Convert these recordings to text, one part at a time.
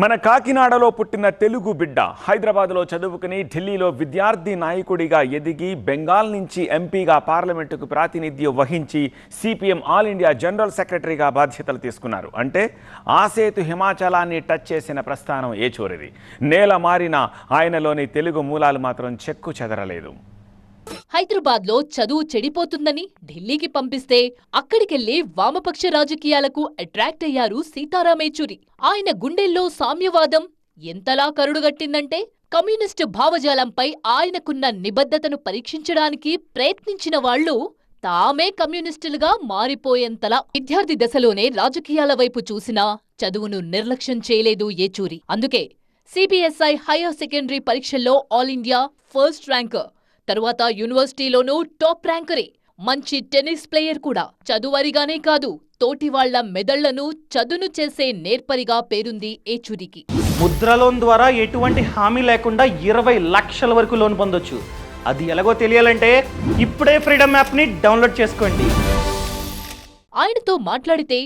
మన కాకినాడలో పుట్టిన తెలుగు బిడ్డ హైదరాబాద్లో చదువుకుని ఢిల్లీలో విద్యార్థి నాయకుడిగా ఎదిగి బెంగాల్ నుంచి ఎంపీగా పార్లమెంటుకు ప్రాతినిధ్యం వహించి సిపిఎం ఆల్ ఇండియా జనరల్ సెక్రటరీగా బాధ్యతలు తీసుకున్నారు. అంటే ఆసేతు హిమాచలాన్ని టచ్ చేసిన ప్రస్థానం ఏచూరిది నేల మారిన ఆయనలోని తెలుగు మూలాలు మాత్రం చెక్కు చెదరలేదు. హైదరాబాద్లో చదువు చెడిపోతుందని ఢిల్లీకి పంపిస్తే అక్కడికెళ్ళి వామపక్ష రాజకీయాలకు అట్రాక్ట్ అయ్యారు సీతారాం యేచూరి ఆయన గుండెల్లో సామ్యవాదం ఎంతలా కరుడుగట్టిందంటే కమ్యూనిస్టు భావజాలంపై ఆయనకున్న నిబద్ధతను పరీక్షించడానికి ప్రయత్నించిన వాళ్ళు తామే కమ్యూనిస్టులుగా మారిపోయేంతలా విద్యార్థి దశలోనే రాజకీయాల వైపు చూసినా చదువును నిర్లక్ష్యం చేయలేదు యేచూరి అందుకే సిబిఎస్ఐ హైయర్ సెకండరీ పరీక్షల్లో ఆల్ ఇండియా ఫస్ట్ ర్యాంకర్ తరువాత యూనివర్సిటీలోనూ టాప్ ర్యాంకరే. మంచి టెన్నిస్ ప్లేయర్ కూడా చదువరిగానే కాదు తోటి వాళ్ళ మెదళ్ళను చదును చేసే నేర్పరిగా పేరుంది ఏచూరికి. ముద్ర లోన్ ద్వారా ఎటువంటి హామీ లేకుండా ఇరవై లక్షల వరకు లోన్ పొందొచ్చు. అది ఎలాగో తెలియాలంటే ఇప్పుడే ఫ్రీడమ్ యాప్ని డౌన్లోడ్ చేసుకోండి. ఆయనతో మాట్లాడితే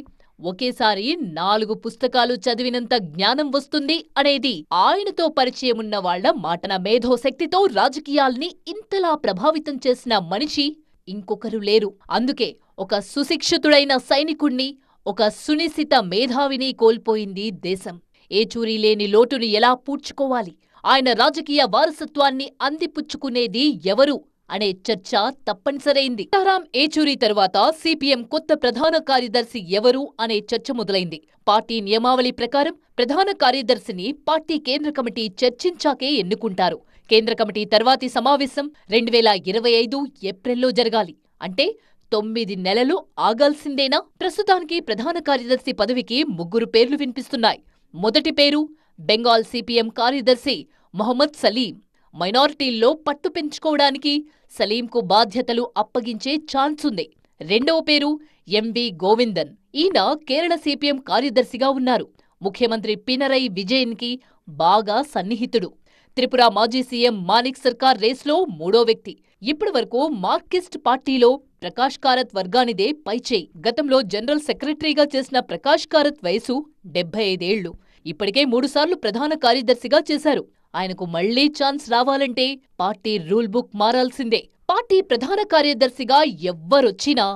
ఒకేసారి నాలుగు పుస్తకాలు చదివినంత జ్ఞానం వస్తుంది అనేది ఆయనతో పరిచయమున్న వాళ్ళ మాటన మేధోశక్తితో రాజకీయాల్ని ఇంతలా ప్రభావితం చేసిన మనిషి ఇంకొకరు లేరు. అందుకే ఒక సుశిక్షితుడైన సైనికుణ్ణి ఒక సునిశిత మేధావిని కోల్పోయింది దేశం. ఏచూరీ లేని లోటుని ఎలా పూడ్చుకోవాలి? ఆయన రాజకీయ వారసత్వాన్ని అందిపుచ్చుకునేది ఎవరు? అనే చర్చ తప్పనిసరైంది. సీతారాం ఏచూరి తరువాత సిపిఎం కొత్త ప్రధాన కార్యదర్శి ఎవరు అనే చర్చ మొదలైంది. పార్టీ నియమావళి ప్రకారం ప్రధాన కార్యదర్శిని పార్టీ కేంద్ర కమిటీ చర్చించాకే ఎన్నుకుంటారు. కేంద్ర కమిటీ తర్వాతి సమావేశం రెండు వేల ఇరవై ఐదు ఏప్రిల్లో జరగాలి. అంటే తొమ్మిది నెలలు ఆగాల్సిందేనా? ప్రస్తుతానికి ప్రధాన కార్యదర్శి పదవికి ముగ్గురు పేర్లు వినిపిస్తున్నాయి. మొదటి పేరు బెంగాల్ సిపిఎం కార్యదర్శి మొహమ్మద్ సలీం. మైనారిటీల్లో పట్టు పెంచుకోవడానికి సలీంకు బాధ్యతలు అప్పగించే ఛాన్సుంది రెండవ పేరు ఎంవి గోవిందన్. ఈయన కేరళ సిపిఎం కార్యదర్శిగా ఉన్నారు. ముఖ్యమంత్రి పినరై విజయన్కి బాగా సన్నిహితుడు. త్రిపుర మాజీ సీఎం మానిక్ సర్కార్ రేస్లో మూడో వ్యక్తి. ఇప్పటి వరకు మార్కిస్ట్ పార్టీలో ప్రకాష్ కారత్ వర్గానిదే పైచేయి. గతంలో జనరల్ సెక్రటరీగా చేసిన ప్రకాష్ కారత్ వయసు డెబ్బై ఐదేళ్ళు. ఇప్పటికే మూడుసార్లు ప్రధాన కార్యదర్శిగా చేశారు. ఆయనకు మళ్ళీ ఛాన్స్ రావాలంటే పార్టీ రూల్ బుక్ మారాల్సిందే. పార్టీ ప్రధాన కార్యదర్శిగా ఎవ్వరొచ్చినా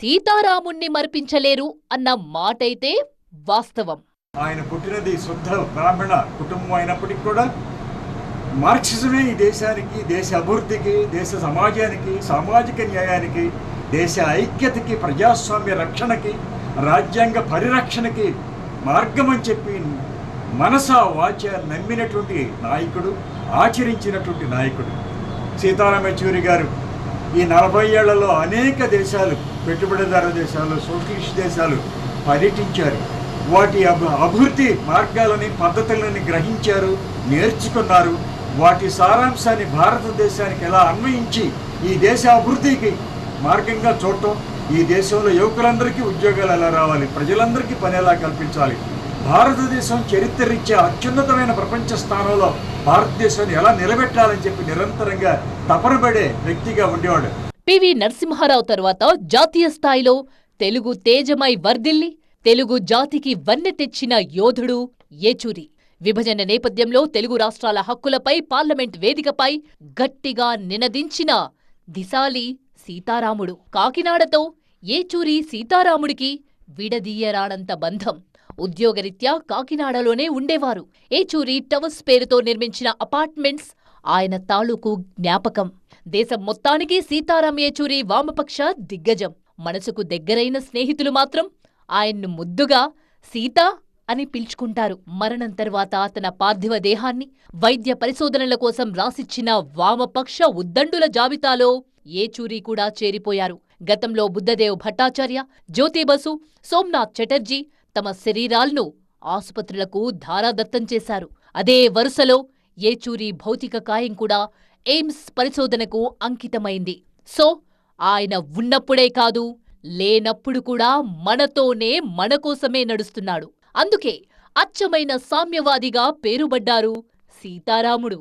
సీతారాముణ్ణి మరిపించలేరు అన్న మాటైతే వాస్తవం. ఆయన పుట్టినది శుద్ధ బ్రాహ్మణ కుటుంబం అయినప్పటికీ కూడా మార్క్సిజమే ఈ దేశానికి దేశ అభివృద్ధికి దేశ సమాజానికి సామాజిక న్యాయానికి దేశ ఐక్యతకి ప్రజాస్వామ్య రక్షణకి రాజ్యాంగ పరిరక్షణకి మార్గం అని చెప్పి మనస వాచ నమ్మినటువంటి నాయకుడు ఆచరించినటువంటి నాయకుడు. సీతారాం యెచూరి గారు ఈ నలభై ఏళ్ళలో అనేక దేశాలు పెట్టుబడిదారు దేశాలు సోషలిస్ట్ దేశాలు పర్యటించారు. వాటి అభి అభివృద్ధి మార్గాలని పద్ధతులని గ్రహించారు నేర్చుకున్నారు. వాటి సారాంశాన్ని భారతదేశానికి ఎలా అన్వయించి ఈ దేశ అభివృద్ధికి మార్గంగా చూడటం ఈ దేశంలో యువకులందరికీ ఉద్యోగాలు ఎలా రావాలి ప్రజలందరికీ పని ఎలా కల్పించాలి భారతదేశం చరిత్రరీత్యా అత్యున్నతమైన ప్రపంచ స్థానంలో భారతదేశాన్ని ఎలా నిలబెట్టాలని చెప్పి నిరంతరంగా తపనబడే వ్యక్తిగా ఉండేవాడు. పివి నరసింహారావు తర్వాత జాతీయ స్థాయిలో తెలుగు తేజమై వర్ధిల్లి తెలుగు జాతికి వన్నె తెచ్చిన యోధుడు ఏచూరి విభజన నేపథ్యంలో తెలుగు రాష్ట్రాల హక్కులపై పార్లమెంట్ వేదికపై గట్టిగా నినదించిన దిశాలి సీతారాముడు. కాకినాడతో ఏచూరి సీతారాముడికి విడదీయరానంత బంధం. ఉద్యోగరీత్యా కాకినాడలోనే ఉండేవారు. ఏచూరి టవర్స్ పేరుతో నిర్మించిన అపార్ట్మెంట్స్ ఆయన తాలూకు జ్ఞాపకం. దేశం మొత్తానికి సీతారాం ఏచూరి వామపక్ష దిగ్గజం. మనసుకు దగ్గరైన స్నేహితులు మాత్రం ఆయన్ను ముద్దుగా సీత అని పిలుచుకుంటారు. మరణం తర్వాత తన పార్థివ దేహాన్ని వైద్య పరిశోధనల కోసం రాసిచ్చిన వామపక్ష ఉద్దండుల జాబితాలో ఏచూరి కూడా చేరిపోయారు. గతంలో బుద్ధదేవ్ భట్టాచార్య జ్యోతిబసు సోమ్నాథ్ చటర్జీ తమ శరీరాలను ఆసుపత్రులకు ధారాదత్తం చేశారు. అదే వరుసలో ఏచూరి భౌతిక కాయం కూడా ఎయిమ్స్ పరిశోధనకు అంకితమైంది. సో ఆయన ఉన్నప్పుడే కాదు లేనప్పుడు కూడా మనతోనే మనకోసమే నడుస్తున్నాడు. అందుకే అచ్చమైన సామ్యవాదిగా పేరుబడ్డారు సీతారాముడు.